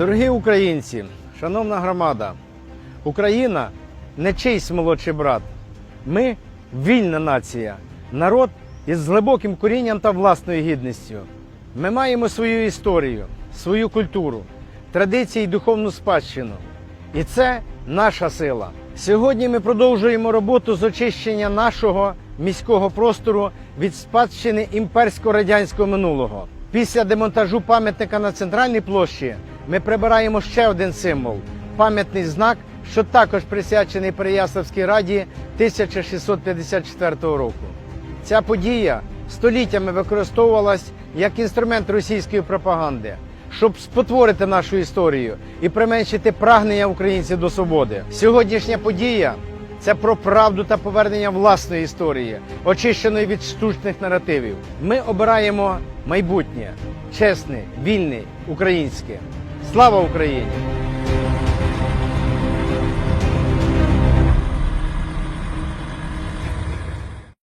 Дорогі українці, шановна громада, Україна не чийсь молодший брат. Ми вільна нація, народ із глибоким корінням та власною гідністю. Ми маємо свою історію, свою культуру, традиції і духовну спадщину. І це наша сила. Сьогодні ми продовжуємо роботу з очищення нашого міського простору від спадщини імперсько-радянського минулого. Після демонтажу пам'ятника на центральній площі ми прибираємо ще один символ пам'ятний знак, що також присвячений Переяславській раді 1654 року. Ця подія століттями використовувалась як інструмент російської пропаганди, щоб спотворити нашу історію і применшити прагнення українців до свободи. Сьогоднішня подія це про правду та повернення власної історії, очищеної від штучних наративів. Ми обираємо майбутнє, чесне, вільне, українське. Слава Україні!